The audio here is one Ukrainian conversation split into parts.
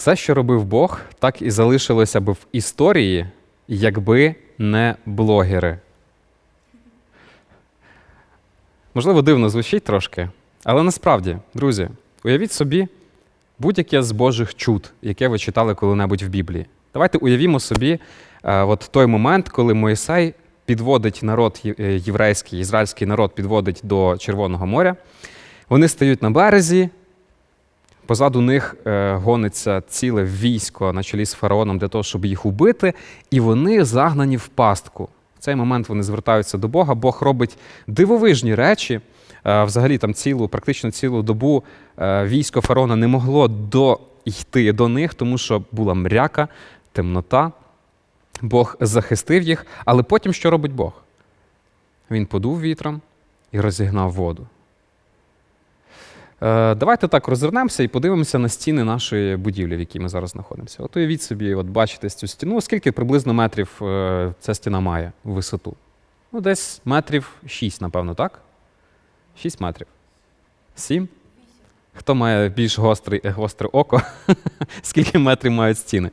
Все, що робив Бог, так і залишилося б в історії, якби не блогери. Можливо, дивно звучить трошки, але насправді, друзі, уявіть собі будь-яке з Божих чуд, яке ви читали коли-небудь в Біблії. Давайте уявімо собі е, от той момент, коли Моїсей підводить народ е, єврейський, ізраїльський народ підводить до Червоного моря. Вони стають на березі, Позаду них е, гониться ціле військо на чолі з фараоном для того, щоб їх убити, і вони загнані в пастку. В цей момент вони звертаються до Бога. Бог робить дивовижні речі. Е, взагалі, там цілу, практично цілу добу е, військо фараона не могло дойти до них, тому що була мряка, темнота. Бог захистив їх, але потім що робить Бог? Він подув вітром і розігнав воду. Е, Давайте так розвернемося і подивимося на стіни нашої будівлі, в якій ми зараз знаходимося. От уявіть собі, от бачите цю стіну. Скільки приблизно метрів е, ця стіна має в висоту? Ну, десь метрів 6, напевно, так? 6 метрів. 7? Хто має більш гострий, е, гостре око? Скільки метрів мають стіни?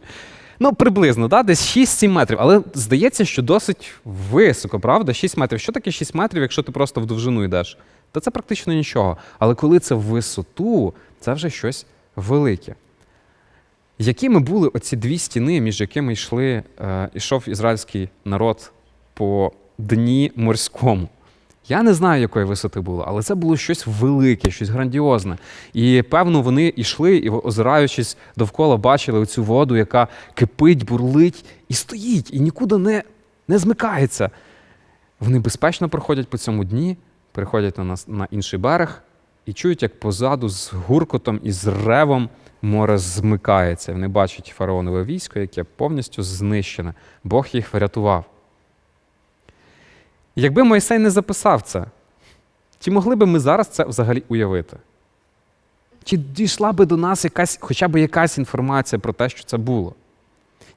Ну, приблизно, да? десь 6-7 метрів. Але здається, що досить високо, правда? 6 метрів. Що таке 6 метрів, якщо ти просто в довжину йдеш? Та це практично нічого. Але коли це в висоту, це вже щось велике. Якими були оці дві стіни, між якими йшли, е, йшов ізраїльський народ по дні морському? Я не знаю, якої висоти було, але це було щось велике, щось грандіозне. І певно, вони йшли і, озираючись довкола, бачили оцю воду, яка кипить, бурлить і стоїть, і нікуди не, не змикається. Вони безпечно проходять по цьому дні, переходять на, нас, на інший берег і чують, як позаду з гуркотом і з ревом море змикається. Вони бачать фараонове військо, яке повністю знищене. Бог їх врятував. Якби Мойсей не записав це, чи могли би ми зараз це взагалі уявити? Чи дійшла би до нас якась, хоча б якась інформація про те, що це було?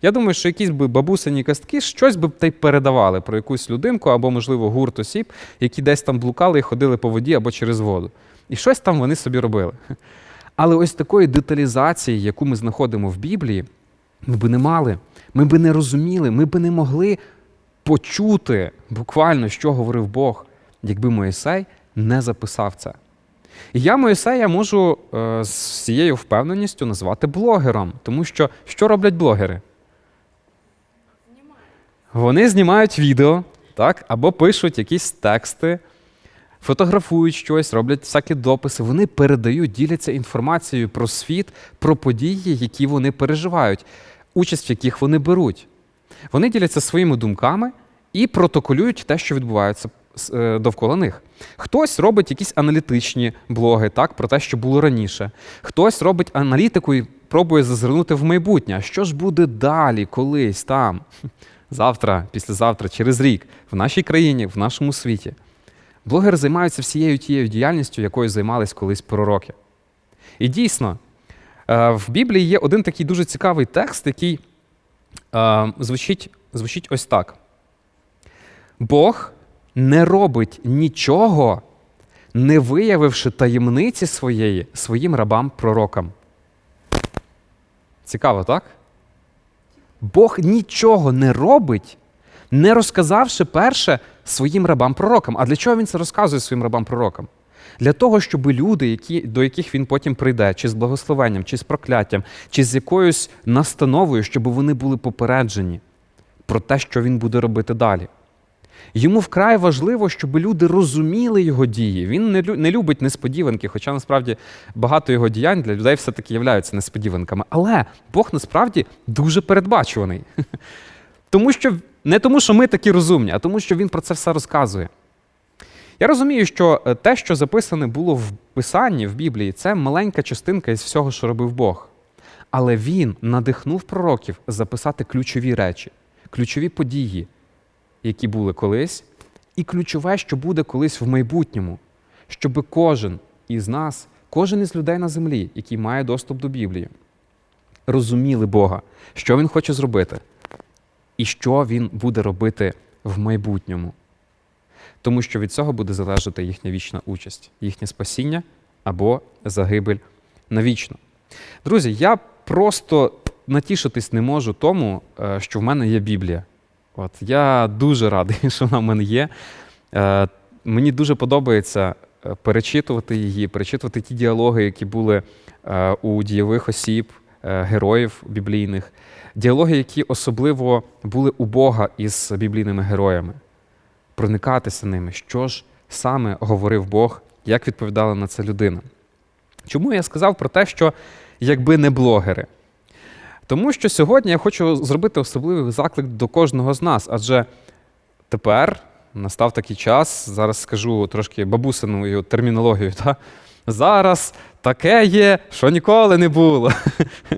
Я думаю, що якісь би бабусині кастки щось би та й передавали про якусь людинку або, можливо, гурт осіб, які десь там блукали і ходили по воді або через воду. І щось там вони собі робили. Але ось такої деталізації, яку ми знаходимо в Біблії, ми би не мали, ми би не розуміли, ми би не могли почути буквально, що говорив Бог, якби Моїсей не записав це. І я Моїсея можу е, з цією впевненістю назвати блогером, тому що що роблять блогери? Вони знімають відео, так, або пишуть якісь тексти, фотографують щось, роблять всякі дописи. Вони передають, діляться інформацією про світ, про події, які вони переживають, участь в яких вони беруть. Вони діляться своїми думками і протоколюють те, що відбувається е, довкола них. Хтось робить якісь аналітичні блоги так, про те, що було раніше. Хтось робить аналітику і пробує зазирнути в майбутнє. Що ж буде далі, колись там, завтра, післязавтра, через рік, в нашій країні, в нашому світі. Блогери займаються всією тією діяльністю, якою займались колись пророки. І дійсно, е, в Біблії є один такий дуже цікавий текст, який е, звучить, звучить ось так: Бог не робить нічого, не виявивши таємниці своєї своїм рабам-пророкам. Цікаво, так? Бог нічого не робить, не розказавши перше своїм рабам-пророкам. А для чого він це розказує своїм рабам-пророкам? Для того, щоб люди, які, до яких він потім прийде, чи з благословенням, чи з прокляттям, чи з якоюсь настановою, щоб вони були попереджені про те, що він буде робити далі. Йому вкрай важливо, щоб люди розуміли його дії. Він не, не любить несподіванки, хоча насправді багато його діянь для людей все-таки являються несподіванками. Але Бог насправді дуже передбачуваний. Тому що не тому, що ми такі розумні, а тому, що він про це все розказує. Я розумію, що е, те, що записане було в Писанні, в Біблії, це маленька частинка із всього, що робив Бог. Але він надихнув пророків записати ключові речі, ключові події, які були колись, і ключове, що буде колись в майбутньому, щоб кожен із нас, кожен із людей на землі, який має доступ до Біблії, розуміли Бога, що він хоче зробити, і що він буде робити в майбутньому. Тому що від цього буде залежати їхня вічна участь, їхнє спасіння або загибель навічно. Друзі, я просто натішитись не можу тому, е, що в мене є Біблія. От я дуже радий, що вона в мене є. Е, Мені дуже подобається е, перечитувати її, перечитувати ті діалоги, які були е, у дієвих осіб, е, героїв біблійних, діалоги, які особливо були у Бога із біблійними героями, проникатися ними, що ж саме говорив Бог, як відповідала на це людина. Чому я сказав про те, що якби не блогери? Тому що сьогодні я хочу зробити особливий заклик до кожного з нас, адже тепер настав такий час, зараз скажу трошки бабусиною термінологією. Та? Зараз таке є, що ніколи не було.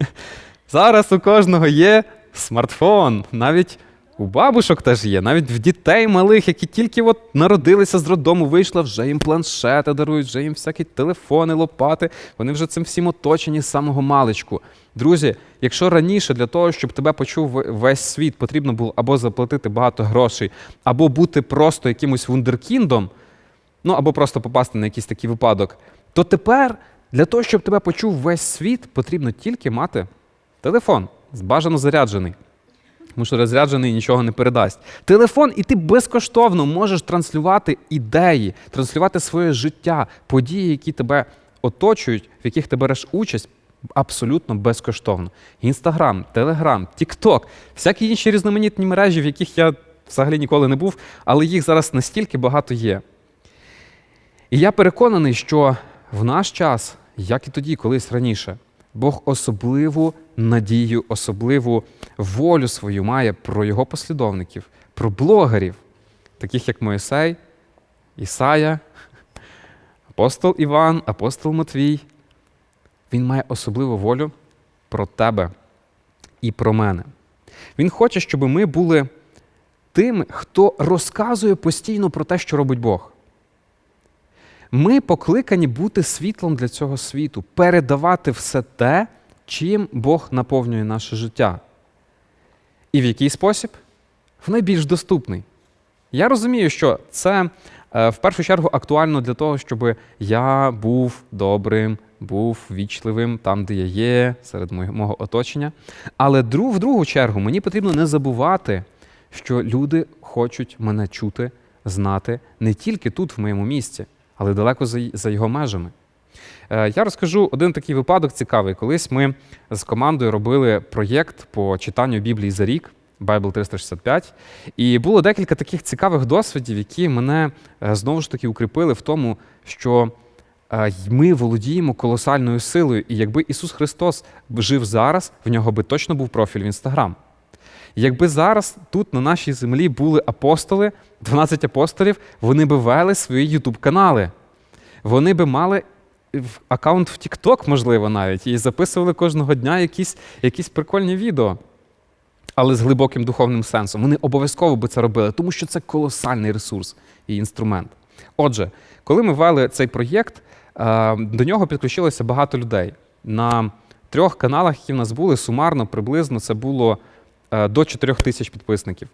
Зараз у кожного є смартфон, навіть у бабушок теж є, навіть в дітей малих, які тільки от народилися з роддому, вийшли, вже їм планшети дарують, вже їм всякі телефони, лопати. Вони вже цим всім оточені з самого маличку. Друзі, якщо раніше для того, щоб тебе почув весь світ, потрібно було або заплатити багато грошей, або бути просто якимось вундеркіндом, ну або просто попасти на якийсь такий випадок, то тепер для того, щоб тебе почув весь світ, потрібно тільки мати телефон, бажано заряджений. Тому що розряджений нічого не передасть. Телефон, і ти безкоштовно можеш транслювати ідеї, транслювати своє життя, події, які тебе оточують, в яких ти береш участь, абсолютно безкоштовно. Інстаграм, Телеграм, Тікток, всякі інші різноманітні мережі, в яких я взагалі ніколи не був, але їх зараз настільки багато є. І я переконаний, що в наш час, як і тоді, колись раніше, Бог особливу надію, особливу волю свою має про його послідовників, про блогерів, таких як Моїсей, Ісая, апостол Іван, апостол Матвій. Він має особливу волю про тебе і про мене. Він хоче, щоб ми були тими, хто розказує постійно про те, що робить Бог. Ми покликані бути світлом для цього світу, передавати все те, чим Бог наповнює наше життя. І в який спосіб? В найбільш доступний. Я розумію, що це в першу чергу актуально для того, щоб я був добрим, був вічливим там, де я є, серед мого оточення. Але в другу чергу мені потрібно не забувати, що люди хочуть мене чути, знати не тільки тут, в моєму місці але далеко за, за його межами. Е, я розкажу один такий випадок цікавий. Колись ми з командою робили проєкт по читанню Біблії за рік. Bible 365. І було декілька таких цікавих досвідів, які мене е, знову ж таки укріпили в тому, що е, ми володіємо колосальною силою. І якби Ісус Христос жив зараз, в нього би точно був профіль в Інстаграм. Якби зараз тут на нашій землі були апостоли, 12 апостолів, вони би вели свої ютуб-канали. Вони би мали аккаунт в TikTok, можливо, навіть, і записували кожного дня якісь, якісь прикольні відео. Але з глибоким духовним сенсом. Вони обов'язково би це робили, тому що це колосальний ресурс і інструмент. Отже, коли ми вели цей проєкт, е, до нього підключилося багато людей. На трьох каналах, які в нас були, сумарно приблизно це було Е, до 4 тисяч підписників.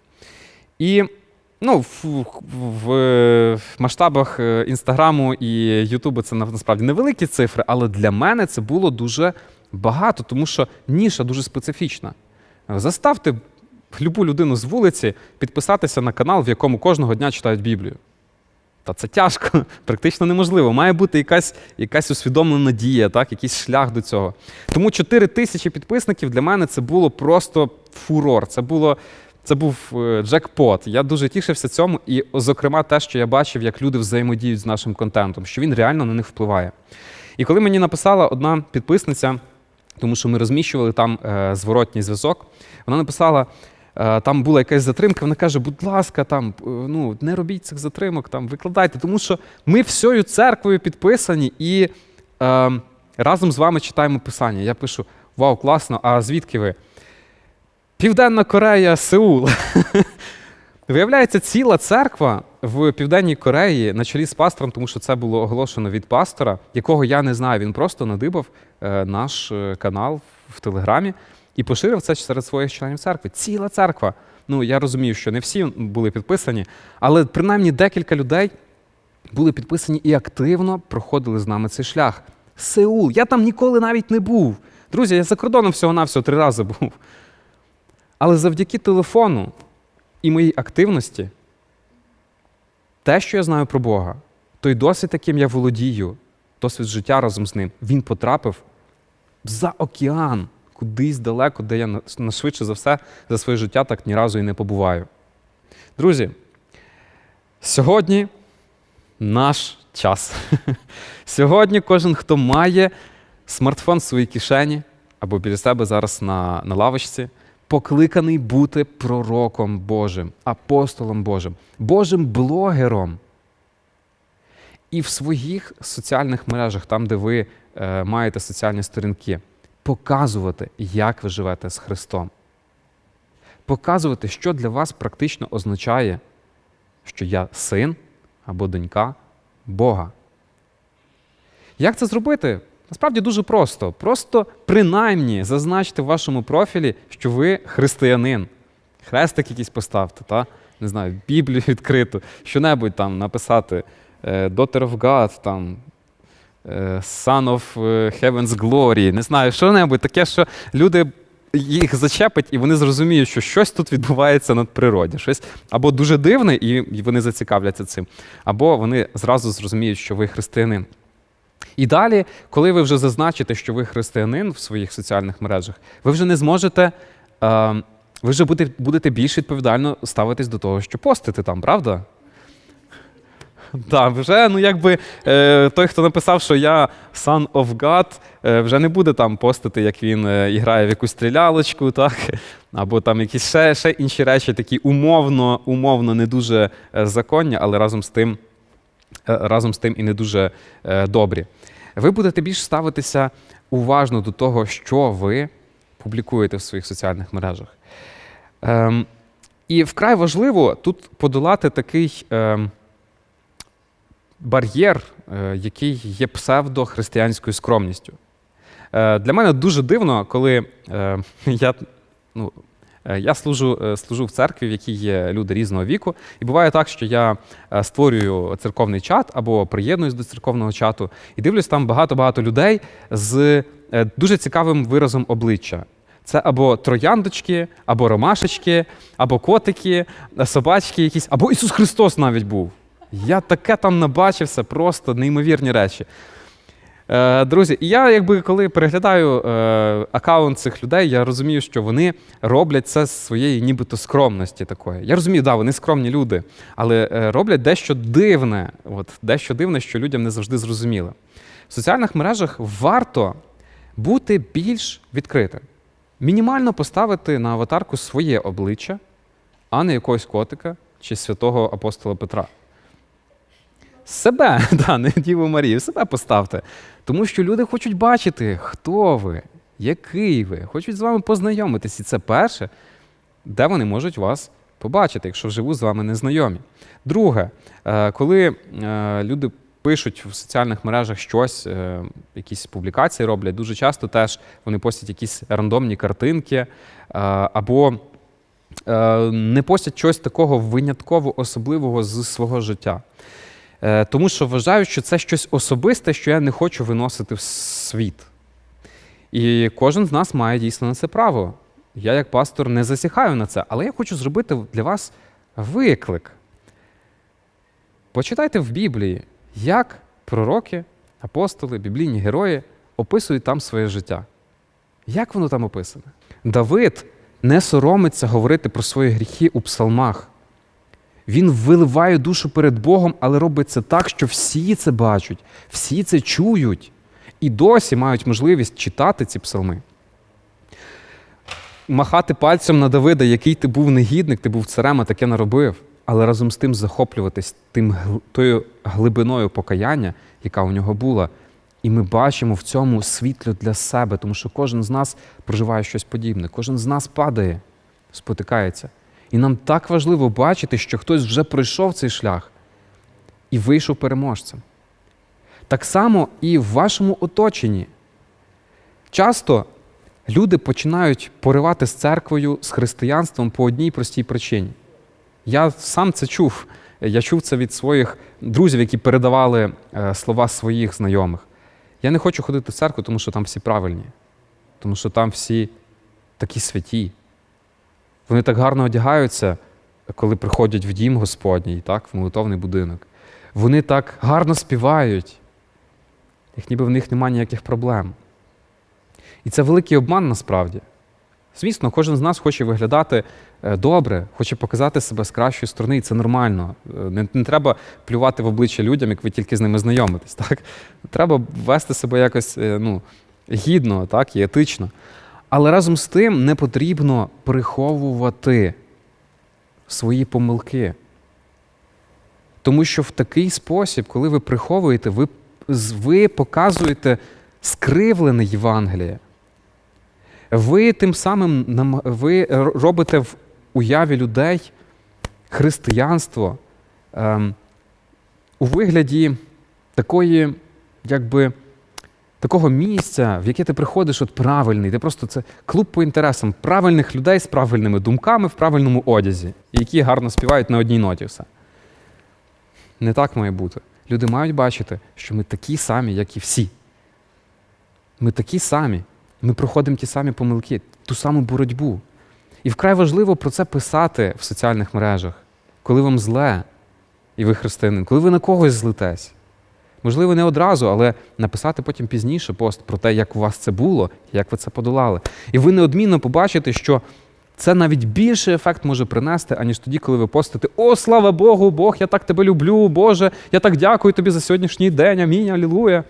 І ну, в, в, масштабах е, Інстаграму і Ютубу це насправді невеликі цифри, але для мене це було дуже багато, тому що ніша дуже специфічна. Заставте любу людину з вулиці підписатися на канал, в якому кожного дня читають Біблію. Та це тяжко, практично неможливо. Має бути якась якась усвідомлена дія, так, якийсь шлях до цього. Тому 4 тисячі підписників для мене це було просто фурор. Це було. Це був е, джекпот. Я дуже тішився цьому, і, зокрема, те, що я бачив, як люди взаємодіють з нашим контентом, що він реально на них впливає. І коли мені написала одна підписниця, тому що ми розміщували там е, зворотній зв'язок, вона написала. Е, там була якась затримка, вона каже, будь ласка, там е, ну не робіть цих затримок, там викладайте, тому що ми всією церквою підписані і е, разом з вами читаємо Писання. Я пишу: Вау, класно! А звідки ви? Південна Корея, Сеул. Виявляється, ціла церква в Південній Кореї на чолі з пастором, тому що це було оголошено від пастора, якого я не знаю. Він просто надибав е, наш канал в Телеграмі і поширив це серед своїх членів церкви. Ціла церква. Ну я розумію, що не всі були підписані, але принаймні декілька людей були підписані і активно проходили з нами цей шлях. Сеул. Я там ніколи навіть не був. Друзі, я за кордоном всього-навсього три рази був. Але завдяки телефону і моїй активності, те, що я знаю про Бога, той досвід, яким я володію, досвід життя разом з ним, він потрапив за океан, кудись далеко, де я на- швидше за все за своє життя так ні разу і не побуваю. Друзі, сьогодні наш час. Сьогодні кожен, хто має смартфон в своїй кишені або біля себе зараз на, на лавочці, покликаний бути пророком Божим, апостолом Божим, Божим блогером. І в своїх соціальних мережах, там, де ви е, маєте соціальні сторінки, показувати, як ви живете з Христом. Показувати, що для вас практично означає, що я син або донька Бога. Як це зробити? Насправді дуже просто. Просто принаймні зазначте в вашому профілі, що ви християнин. Хрестик якийсь поставте, та? не знаю, Біблію відкриту, що-небудь там написати. е, Daughter of God, там, е, Son of е, Heaven's Glory, не знаю, що-небудь таке, що люди їх зачепить, і вони зрозуміють, що щось тут відбувається над природі. Щось або дуже дивне, і вони зацікавляться цим, або вони зразу зрозуміють, що ви християнин. І далі, коли ви вже зазначите, що ви християнин в своїх соціальних мережах, ви вже не зможете, е, ви вже будете, будете більш відповідально ставитись до того, що постите там, правда? Так, вже, ну якби е, той, хто написав, що я son of God, е, вже не буде там постити, як він е, грає в якусь стрілялочку, так? або там якісь ще, ще інші речі, такі умовно, умовно не дуже е, законні, але разом з тим, разом з тим і не дуже е, добрі. Ви будете більш ставитися уважно до того, що ви публікуєте в своїх соціальних мережах. Ем, і вкрай важливо тут подолати такий. Ем, бар'єр, е, який є псевдохристиянською скромністю. Е, Для мене дуже дивно, коли е, я, ну, е, я служу, е, служу в церкві, в якій є люди різного віку. І буває так, що я е, створюю церковний чат або приєднуюсь до церковного чату і дивлюсь там багато-багато людей з е, дуже цікавим виразом обличчя. Це або трояндочки, або ромашечки, або котики, е, собачки якісь, або Ісус Христос навіть був. Я таке там набачився, просто неймовірні речі. Е, друзі, і я, якби коли переглядаю е, аккаунт цих людей, я розумію, що вони роблять це з своєї нібито скромності такої. Я розумію, да, вони скромні люди, але е, роблять дещо дивне, от, дещо дивне, що людям не завжди зрозуміло. В соціальних мережах варто бути більш відкритим. Мінімально поставити на аватарку своє обличчя, а не якогось котика чи святого апостола Петра. Себе, да, не Діву Марію, себе поставте. Тому що люди хочуть бачити, хто ви, який ви, хочуть з вами познайомитись. І це перше, де вони можуть вас побачити, якщо вживу з вами незнайомі. Друге, е, коли е, люди пишуть в соціальних мережах щось, е, якісь публікації роблять, дуже часто теж вони постять якісь рандомні картинки або не постять щось такого винятково особливого з свого життя. Е, Тому що вважаю, що це щось особисте, що я не хочу виносити в світ. І кожен з нас має дійсно на це право. Я, як пастор, не засіхаю на це, але я хочу зробити для вас виклик. Почитайте в Біблії, як пророки, апостоли, біблійні герої описують там своє життя. Як воно там описане? Давид не соромиться говорити про свої гріхи у псалмах. Він виливає душу перед Богом, але робить це так, що всі це бачать, всі це чують і досі мають можливість читати ці псалми. Махати пальцем на Давида, який ти був негідник, ти був царем, а таке наробив, але разом з тим захоплюватись тим, тою глибиною покаяння, яка у нього була. І ми бачимо в цьому світло для себе, тому що кожен з нас проживає щось подібне, кожен з нас падає, спотикається. І нам так важливо бачити, що хтось вже пройшов цей шлях і вийшов переможцем. Так само і в вашому оточенні. Часто люди починають поривати з церквою, з християнством по одній простій причині. Я сам це чув. Я чув це від своїх друзів, які передавали е, слова своїх знайомих. Я не хочу ходити в церкву, тому що там всі правильні. тому що там всі такі святі. Вони так гарно одягаються, коли приходять в дім Господній, так, в молитовний будинок. Вони так гарно співають, як ніби в них немає ніяких проблем. І це великий обман насправді. Звісно, кожен з нас хоче виглядати е, добре, хоче показати себе з кращої сторони, і це нормально. Е, Не, не треба плювати в обличчя людям, як ви тільки з ними знайомитесь. Так? Треба вести себе якось е, ну, гідно так, і етично. Але разом з тим не потрібно приховувати свої помилки. Тому що в такий спосіб, коли ви приховуєте, ви, ви показуєте скривлене Євангеліє. Ви тим самим ви робите в уяві людей християнство ем, у вигляді такої, якби, такого місця, в яке ти приходиш от правильний. Ти просто це клуб по інтересам правильних людей з правильними думками в правильному одязі, які гарно співають на одній ноті все. Не так має бути. Люди мають бачити, що ми такі самі, як і всі. Ми такі самі. Ми проходимо ті самі помилки, ту саму боротьбу. І вкрай важливо про це писати в соціальних мережах, коли вам зле, і ви християнин, коли ви на когось злитесь. Можливо, не одразу, але написати потім пізніше пост про те, як у вас це було, як ви це подолали. І ви неодмінно побачите, що це навіть більший ефект може принести, аніж тоді, коли ви постите О, слава Богу, Бог, я так тебе люблю, Боже, я так дякую тобі за сьогоднішній день, амінь, алілуя.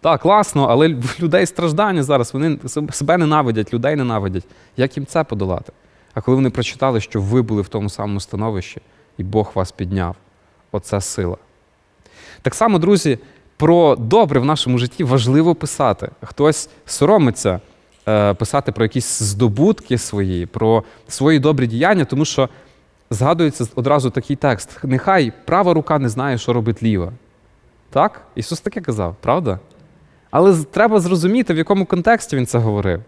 Так, класно, але в людей страждання зараз, вони себе ненавидять, людей ненавидять. Як їм це подолати? А коли вони прочитали, що ви були в тому самому становищі, і Бог вас підняв, оце сила. Так само, друзі, про добре в нашому житті важливо писати. Хтось соромиться е, писати про якісь здобутки свої, про свої добрі діяння, тому що згадується одразу такий текст: нехай права рука не знає, що робить ліва. Так? Ісус таке казав, правда? Але треба зрозуміти, в якому контексті він це говорив.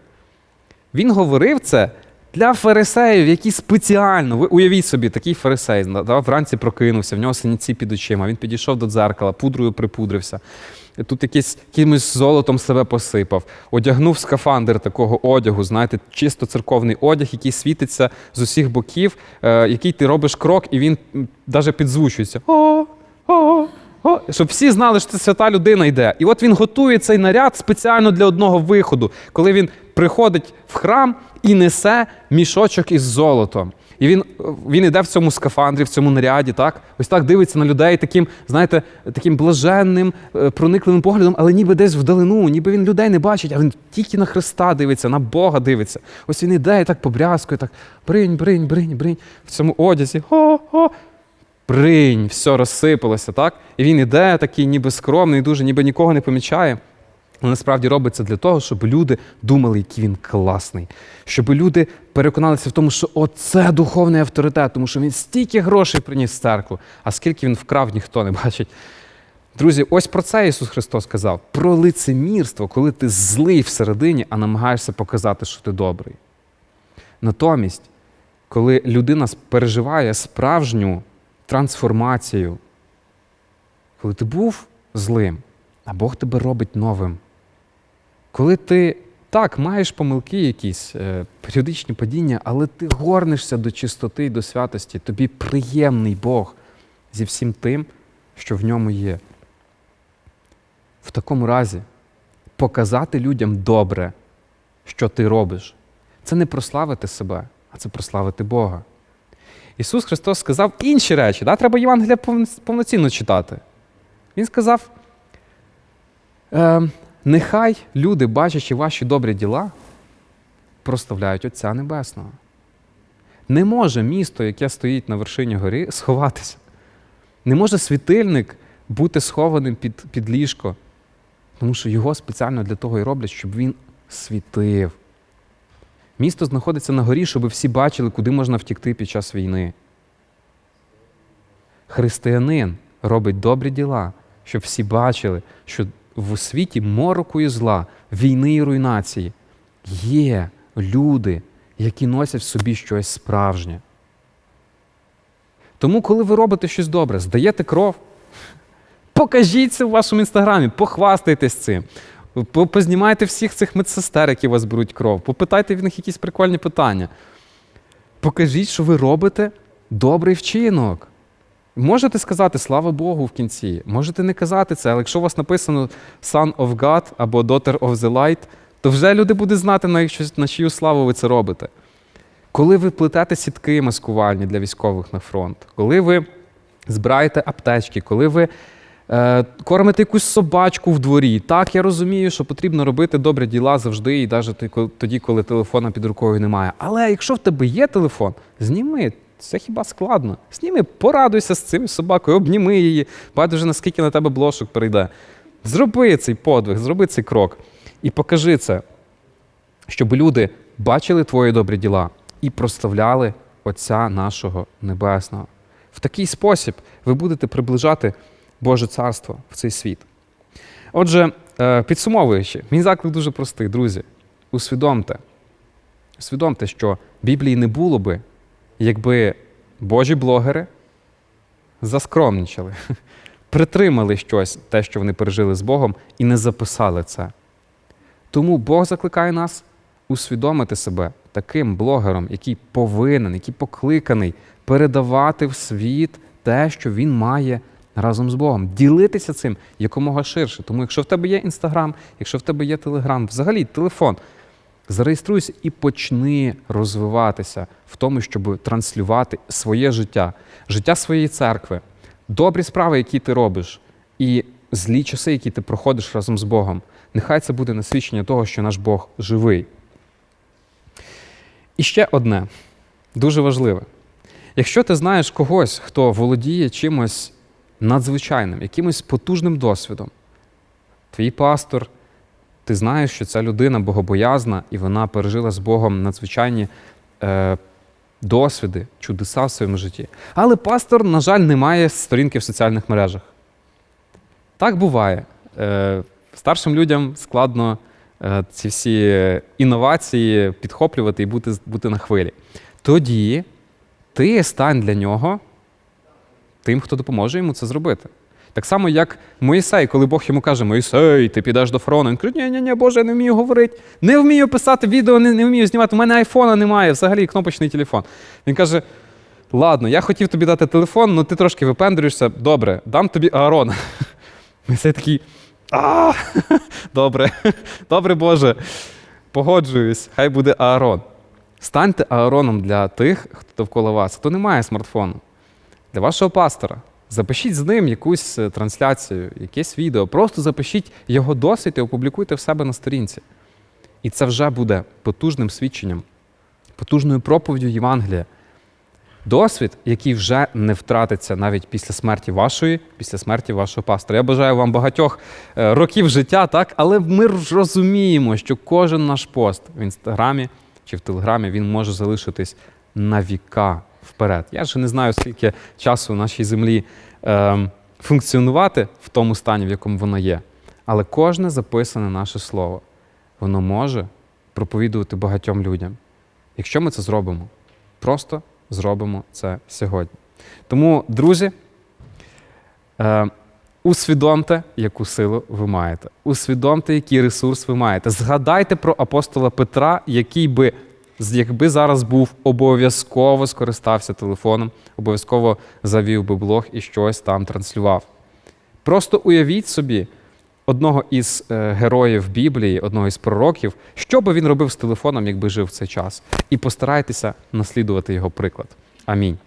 Він говорив це для фарисеїв, які спеціально, ви уявіть собі, такий фарисей, да, вранці прокинувся, в нього синіці під очима, він підійшов до дзеркала, пудрою припудрився. Тут якийсь якимось золотом себе посипав, одягнув скафандр такого одягу, знаєте, чисто церковний одяг, який світиться з усіх боків, е, який ти робиш крок, і він навіть підзвучується. О, о, о, щоб всі знали, що це свята людина йде. І от він готує цей наряд спеціально для одного виходу, коли він приходить в храм і несе мішочок із золотом. І він, він іде в цьому скафандрі, в цьому наряді, так? Ось так дивиться на людей таким, знаєте, таким блаженним, е, проникливим поглядом, але ніби десь вдалину, ніби він людей не бачить, а він тільки на Христа дивиться, на Бога дивиться. Ось він іде і так побрязкує, так бринь, бринь, бринь, бринь, в цьому одязі. Хо-хо. Бринь, все розсипалося, так? І він іде такий, ніби скромний, дуже, ніби нікого не помічає. Але насправді робиться для того, щоб люди думали, який він класний. Щоб люди переконалися в тому, що оце духовний авторитет, тому що він стільки грошей приніс в церкву, а скільки він вкрав, ніхто не бачить. Друзі, ось про це Ісус Христос сказав: про лицемірство, коли ти злий всередині, а намагаєшся показати, що ти добрий. Натомість, коли людина переживає справжню трансформацію, коли ти був злим, а Бог тебе робить новим. Коли ти так маєш помилки якісь, е, періодичні падіння, але ти горнишся до чистоти і до святості, тобі приємний Бог зі всім тим, що в ньому є. В такому разі показати людям добре, що ти робиш, це не прославити себе, а це прославити Бога. Ісус Христос сказав інші речі. Да? Треба Євангелія повноцінно читати. Він сказав: е, нехай люди, бачачи ваші добрі діла, прославляють Отця Небесного. Не може місто, яке стоїть на вершині гори, сховатися. Не може світильник бути схованим під, під ліжко, тому що його спеціально для того і роблять, щоб він світив. Місто знаходиться на горі, щоб всі бачили, куди можна втікти під час війни. Християнин робить добрі діла, щоб всі бачили, що в світі мороку і зла, війни і руйнації є люди, які носять в собі щось справжнє. Тому, коли ви робите щось добре, здаєте кров, покажіть це в вашому інстаграмі, похвастайтесь цим. Познімайте всіх цих медсестер, які у вас беруть кров, попитайте в них якісь прикольні питання. Покажіть, що ви робите добрий вчинок. Можете сказати слава Богу в кінці, можете не казати це, але якщо у вас написано Son of God або Daughter of the Light, то вже люди будуть знати, на, що- на чию славу ви це робите. Коли ви плетете сітки маскувальні для військових на фронт, коли ви збираєте аптечки, коли ви е, кормите якусь собачку в дворі, так я розумію, що потрібно робити добрі діла завжди, і навіть тоді, коли телефона під рукою немає. Але якщо в тебе є телефон, зніми. Це хіба складно? Зніми, порадуйся з цим собакою, обніми її, байдуже наскільки на тебе блошок перейде. Зроби цей подвиг, зроби цей крок і покажи це, щоб люди бачили твої добрі діла і прославляли Отця нашого Небесного. В такий спосіб ви будете приближати Боже Царство в цей світ. Отже, е, підсумовуючи, мій заклик дуже простий, друзі. Усвідомте, усвідомте, що Біблії не було би, якби Божі блогери заскромнічали, притримали щось, те, що вони пережили з Богом, і не записали це. Тому Бог закликає нас усвідомити себе таким блогером, який повинен, який покликаний передавати в світ те, що він має разом з Богом, ділитися цим якомога ширше. Тому, якщо в тебе є інстаграм, якщо в тебе є телеграм, взагалі телефон, зареєструйся і почни розвиватися в тому, щоб транслювати своє життя, життя своєї церкви, добрі справи, які ти робиш, і злі часи, які ти проходиш разом з Богом. Нехай це буде насвідчення того, що наш Бог живий. І ще одне дуже важливе. Якщо ти знаєш когось, хто володіє чимось надзвичайним, якимось потужним досвідом, твій пастор, ти знаєш, що ця людина богобоязна і вона пережила з Богом надзвичайні е, досвіди, чудеса в своєму житті. Але пастор, на жаль, не має сторінки в соціальних мережах. Так буває. Е, старшим людям складно е, ці всі інновації підхоплювати і бути, бути на хвилі. Тоді ти стань для нього тим, хто допоможе йому це зробити. Так само, як Моїсей, коли Бог йому каже, Моїсей, ти підеш до фараона. Він каже, ні, ні, ні, Боже, я не вмію говорити, не вмію писати відео, не, не вмію знімати. У мене айфона немає, взагалі кнопочний телефон. Він каже: ладно, я хотів тобі дати телефон, але ти трошки випендрюєшся. Добре, дам тобі Аарона. Моїсей такий. А, добре, добре, Боже, погоджуюсь, хай буде Аарон. Станьте Аароном для тих, хто довкола вас, хто не має смартфону, для вашого пастора. Запишіть з ним якусь е, трансляцію, якесь відео. Просто запишіть його досвід і опублікуйте в себе на сторінці. І це вже буде потужним свідченням, потужною проповіддю Євангелія. Досвід, який вже не втратиться навіть після смерті вашої, після смерті вашого пастора. Я бажаю вам багатьох е, років життя, так? але ми розуміємо, що кожен наш пост в інстаграмі чи в телеграмі він може залишитись на віка вперед. Я ж не знаю, скільки часу нашій землі е, функціонувати в тому стані, в якому воно є. Але кожне записане наше слово, воно може проповідувати багатьом людям. Якщо ми це зробимо, просто зробимо це сьогодні. Тому, друзі, е, усвідомте, яку силу ви маєте. Усвідомте, який ресурс ви маєте. Згадайте про апостола Петра, який би, якби зараз був, обов'язково скористався телефоном, обов'язково завів би блог і щось там транслював. Просто уявіть собі одного із е, героїв Біблії, одного із пророків, що би він робив з телефоном, якби жив в цей час. І постарайтеся наслідувати його приклад. Амінь.